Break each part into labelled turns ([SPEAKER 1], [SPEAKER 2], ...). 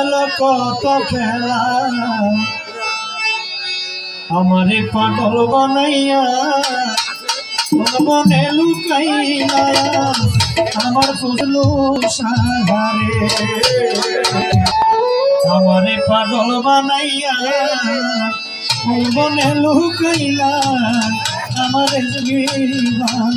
[SPEAKER 1] গেল কত খেলা। আমারে পাগল বানাইয়া বনে লুকাইলা আমার ফুসলু সাহারে আমারে পাগল বানাইয়া বনে লুকাইলা, আমার জীবন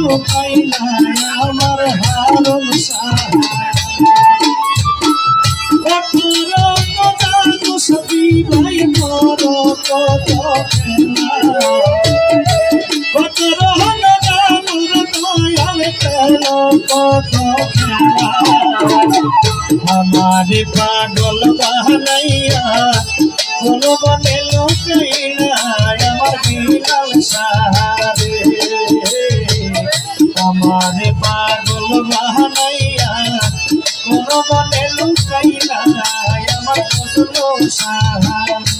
[SPEAKER 1] বনে লুকাইলা আমার রকম সতী ভাই মর কত কত রকম দয়াল খেলো কত আমার পাগল বানাইয়া কোন বনে বিলাল সাহারে আমার পাগল বানাইয়া কোনো মনে লুকাইলা আমার কত সাহারে